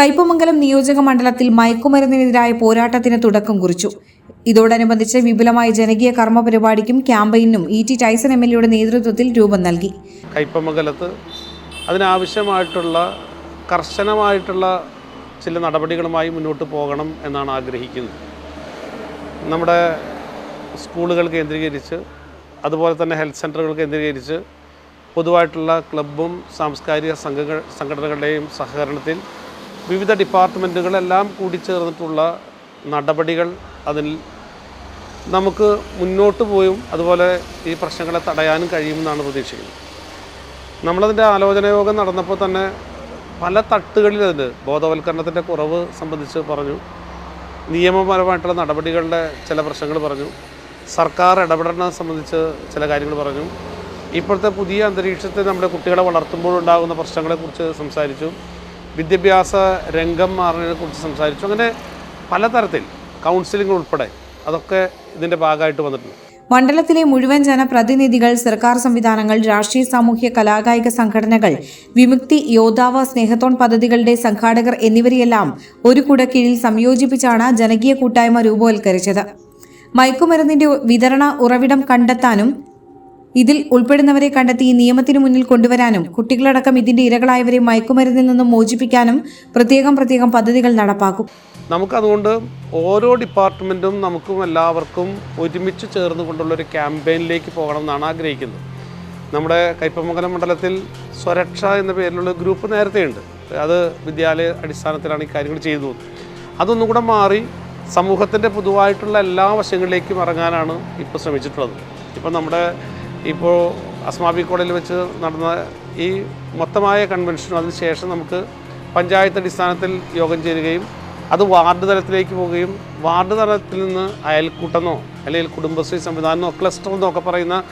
കയ്പമംഗലം നിയോജക മണ്ഡലത്തിൽ മയക്കുമരുന്നിനെതിരായ പോരാട്ടത്തിന് തുടക്കം കുറിച്ചു. ഇതോടനുബന്ധിച്ച് വിപുലമായ ജനകീയ കർമ്മ പരിപാടിക്കും ക്യാമ്പയിനും E T Taison M L എയുടെ നേതൃത്വത്തിൽ രൂപം നൽകി. കയ്പമംഗലത്ത് അതിനാവശ്യമായിട്ടുള്ള കർശനമായിട്ടുള്ള ചില നടപടികളുമായി മുന്നോട്ട് പോകണം എന്നാണ് ആഗ്രഹിക്കുന്നത്. നമ്മുടെ സ്കൂളുകൾ കേന്ദ്രീകരിച്ച് അതുപോലെ തന്നെ ഹെൽത്ത് സെന്ററുകൾ കേന്ദ്രീകരിച്ച് പൊതുവായിട്ടുള്ള ക്ലബും സാംസ്കാരിക സംഘങ്ങൾ സംഘടനകളുടെയും സഹകരണത്തിൽ വിവിധ ഡിപ്പാർട്ട്മെന്റുകളെല്ലാം കൂടി ചേർന്നിട്ടുള്ള നടപടികൾ അതിൽ നമുക്ക് മുന്നോട്ട് പോയും അതുപോലെ ഈ പ്രശ്നങ്ങളെ തടയാനും കഴിയുമെന്നാണ് പ്രതീക്ഷിക്കുന്നത്. നമ്മളതിന്റെ ആലോചന യോഗം നടന്നപ്പോൾ തന്നെ പല തട്ടുകളിൽ അതിന്റെ ബോധവൽക്കരണത്തിന്റെ കുറവ് സംബന്ധിച്ച് പറഞ്ഞു. നിയമപരമായിട്ടുള്ള നടപടികളുടെ ചില പ്രശ്നങ്ങൾ പറഞ്ഞു. സർക്കാർ ഇടപെടലിനെ സംബന്ധിച്ച് ചില കാര്യങ്ങൾ പറഞ്ഞു. ഇപ്പോഴത്തെ പുതിയ അന്തരീക്ഷത്തെ നമ്മുടെ കുട്ടികളെ വളർത്തുമ്പോഴുണ്ടാകുന്ന പ്രശ്നങ്ങളെക്കുറിച്ച് സംസാരിച്ചു. വിദ്യാഭ്യാസ രംഗം മാറുന്നതിനെക്കുറിച്ച് സംസാരിച്ചു. അങ്ങനെ പലതരത്തിൽ കൗൺസിലിംഗ് ഉൾപ്പെടെ അതൊക്കെ ഇതിന്റെ ഭാഗമായിട്ട് വന്നിട്ടുണ്ട്. മണ്ഡലത്തിലെ മുഴുവൻ ജനപ്രതിനിധികൾ സർക്കാർ സംവിധാനങ്ങൾ രാഷ്ട്രീയ സാമൂഹ്യ കലാകായിക സംഘടനകൾ വിമുക്തി യോദ്ധാവ സ്നേഹത്തോൺ പദ്ധതികളുടെ സംഘാടകർ എന്നിവരെയെല്ലാം ഒരു കുടക്കീഴിൽ സംയോജിപ്പിച്ചാണ് ജനകീയ കൂട്ടായ്മ രൂപവൽക്കരിച്ചത്. മയക്കുമരുന്നിന്റെ വിതരണ ഉറവിടം കണ്ടെത്താനും ഇതിൽ ഉൾപ്പെടുന്നവരെ കണ്ടെത്തി നിയമത്തിനു മുന്നിൽ കൊണ്ടുവരാനും കുട്ടികളടക്കം ഇതിന്റെ ഇരകളായവരെ മയക്കുമരുന്നിൽ നിന്നും മോചിപ്പിക്കാനും പ്രത്യേകം പ്രത്യേകം പദ്ധതികൾ നടപ്പാക്കും. നമുക്കതുകൊണ്ട് ഓരോ ഡിപ്പാർട്ട്മെന്റും നമുക്കും എല്ലാവർക്കും ഒരുമിച്ച് ചേർന്ന് കൊണ്ടുള്ള ഒരു ക്യാമ്പയിനിലേക്ക് പോകണം എന്നാണ് ആഗ്രഹിക്കുന്നത്. നമ്മുടെ കൈപ്പമംഗലം മണ്ഡലത്തിൽ സ്വരക്ഷ എന്ന പേരിലുള്ള ഗ്രൂപ്പ് നേരത്തെയുണ്ട്. അത് വിദ്യാലയ അടിസ്ഥാനത്തിലാണ് ഈ കാര്യങ്ങൾ ചെയ്തു അതൊന്നും കൂടെ മാറി സമൂഹത്തിന്റെ പൊതുവായിട്ടുള്ള എല്ലാ വശങ്ങളിലേക്കും ഇറങ്ങാനാണ് ഇപ്പോൾ ശ്രമിച്ചിട്ടുള്ളത്. ഇപ്പം നമ്മുടെ ഇപ്പോൾ അസ്മാബി കോടതിയിൽ വെച്ച് നടന്ന ഈ മൊത്തമായ കൺവെൻഷനും അതിനുശേഷം നമുക്ക് പഞ്ചായത്ത് അടിസ്ഥാനത്തിൽ യോഗം ചേരുകയും അത് വാർഡ് തലത്തിലേക്ക് പോവുകയും വാർഡ് തലത്തിൽ നിന്ന് അയൽക്കൂട്ടെന്നോ അല്ലെങ്കിൽ കുടുംബശ്രീ സംവിധാനമോ ക്ലസ്റ്റർ എന്നോ ഒക്കെ പറയുന്ന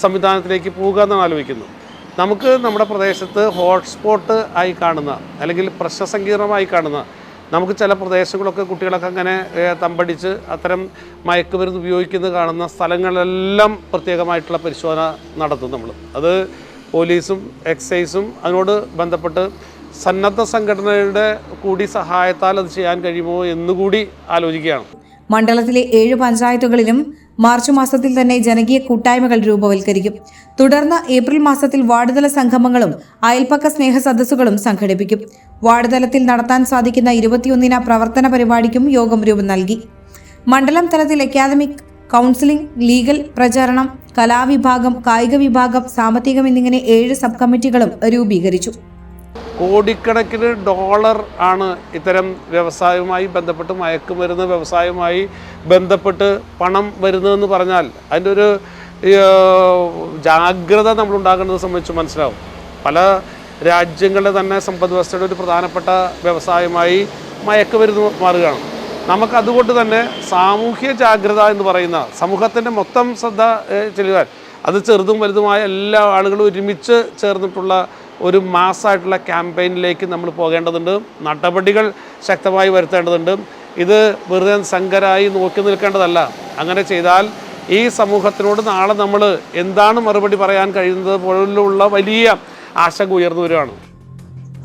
സംവിധാനത്തിലേക്ക് പോവുക എന്നാണ് ആലോചിക്കുന്നത്. നമുക്ക് നമ്മുടെ പ്രദേശത്ത് ഹോട്ട്സ്പോട്ട് ആയി കാണുന്ന അല്ലെങ്കിൽ പ്രശ്നസങ്കീർണമായി കാണുന്ന നമുക്ക് ചില പ്രദേശങ്ങളൊക്കെ കുട്ടികളൊക്കെ അങ്ങനെ തമ്പടിച്ച് അത്തരം മയക്കുമരുന്ന് ഉപയോഗിക്കുന്നത് കാണുന്ന സ്ഥലങ്ങളിലെല്ലാം പ്രത്യേകമായിട്ടുള്ള പരിശോധന നടത്തും നമ്മൾ അത് പോലീസും എക്സൈസും അതിനോട് ബന്ധപ്പെട്ട് സന്നദ്ധ സംഘടനയുടെ കൂടി സഹായത്താൽ അത് ചെയ്യാൻ കഴിയുമോ എന്നുകൂടി ആലോചിക്കുകയാണ്. മണ്ഡലത്തിലെ ഏഴ് പഞ്ചായത്തുകളിലും മാർച്ച് മാസത്തിൽ തന്നെ ജനകീയ കൂട്ടായ്മകൾ രൂപവൽക്കരിക്കും. തുടർന്ന് ഏപ്രിൽ മാസത്തിൽ വാർഡുതല സംഗമങ്ങളും അയൽപ്പക്ക സ്നേഹ സദസ്സുകളും സംഘടിപ്പിക്കും. വാർഡുതലത്തിൽ നടത്താൻ സാധിക്കുന്ന ഇരുപത്തിയൊന്നിന പ്രവർത്തന പരിപാടിക്കും യോഗം രൂപം നൽകി. മണ്ഡലം തലത്തിൽ അക്കാദമിക് കൗൺസിലിംഗ് ലീഗൽ പ്രചാരണം കലാവിഭാഗം കായിക വിഭാഗം സാമ്പത്തികം എന്നിങ്ങനെ ഏഴ് സബ് കമ്മിറ്റികളും രൂപീകരിച്ചു. കോടിക്കണക്കിന് ഡോളർ ആണ് ഇത്തരം വ്യവസായവുമായി ബന്ധപ്പെട്ട് മയക്കുമരുന്ന് വ്യവസായവുമായി ബന്ധപ്പെട്ട് പണം വരുന്നതെന്ന് പറഞ്ഞാൽ അതിന്റെ ഒരു ജാഗ്രത നമ്മൾ ഉണ്ടാക്കേണ്ടത് സംബന്ധിച്ച് മനസ്സിലാവും. പല രാജ്യങ്ങളുടെ തന്നെ സമ്പദ് വ്യവസ്ഥയുടെ ഒരു പ്രധാനപ്പെട്ട വ്യവസായമായി മയക്കുമരുന്ന് മാറുകയാണ്. നമുക്കതുകൊണ്ട് തന്നെ സാമൂഹ്യ ജാഗ്രത എന്ന് പറയുന്ന സമൂഹത്തിന്റെ മൊത്തം ശ്രദ്ധ ചെലുവാൻ അത് ചെറുതും വലുതുമായ എല്ലാ ആളുകളും ഒരുമിച്ച് ചേർന്നിട്ടുള്ള ഒരു മാസമായിട്ടുള്ള ക്യാമ്പയിനിലേക്ക് നമ്മൾ പോകേണ്ടതുണ്ട്. നടപടികൾ ശക്തമായി വരുത്തേണ്ടതുണ്ട്. ഇത് വെറുതെ സങ്കരായി നോക്കി നിൽക്കേണ്ടതല്ല. അങ്ങനെ ചെയ്താൽ ഈ സമൂഹത്തിനോട് നാളെ നമ്മൾ എന്താണ് മറുപടി പറയാൻ കഴിയുന്നത് പോലുള്ള വലിയ ആശങ്ക ഉയർന്നു വരികയാണ്.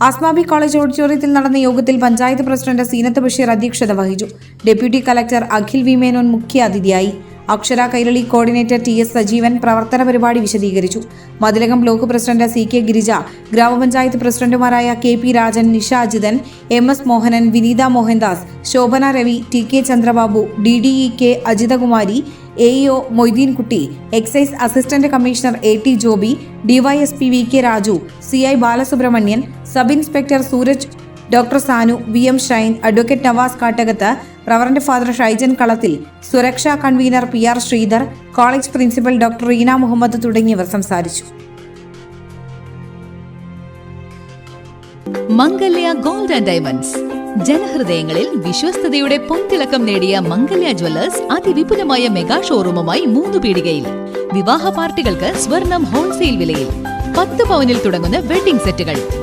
ആസ്മാബി കോളേജ് ഓഡിറ്റോറിയത്തിൽ നടന്ന യോഗത്തിൽ പഞ്ചായത്ത് പ്രസിഡന്റ് സീനത്ത് ബഷീർ അധ്യക്ഷത വഹിച്ചു. Deputy collector Akhil V Menon മുഖ്യാതിഥിയായി. Akshara Kairali coordinator T S Sajeevan പ്രവർത്തന പരിപാടി വിശദീകരിച്ചു. Mathilakam block president C K Girija ഗ്രാമപഞ്ചായത്ത് പ്രസിഡന്റുമാരായ K P Rajan Nisha Ajithan M S Mohanan Vineetha Mohandas Shobhana Ravi T K Chandrababu D D E K Ajithakumari A O Moideenkutty excise assistant commissioner A T Joby DYSP V K Raju C I Balasubramanian sub inspector Sooraj doctor Sanu V M Shine advocate Navas Kattakath reverend father Shaijan Kalathil സുരക്ഷാ convener P R Sreedhar college principal doctor Reena Muhammad തുടങ്ങിയവർ സംസാരിച്ചു. Mangalya gold and diamonds. ജനഹൃദയങ്ങളിൽ വിശ്വസ്തയുടെ പൊൻതിളക്കം നേടിയ Mangalya Jewellers അതിവിപുലമായ mega ഷോറൂമുമായി മൂന്ന് പീടികയിൽ. വിവാഹ പാർട്ടികൾക്ക് സ്വർണം ഹോൾസെയിൽ വിലയിൽ. പത്ത് പവനിൽ തുടങ്ങുന്ന വെഡിംഗ് സെറ്റുകൾ.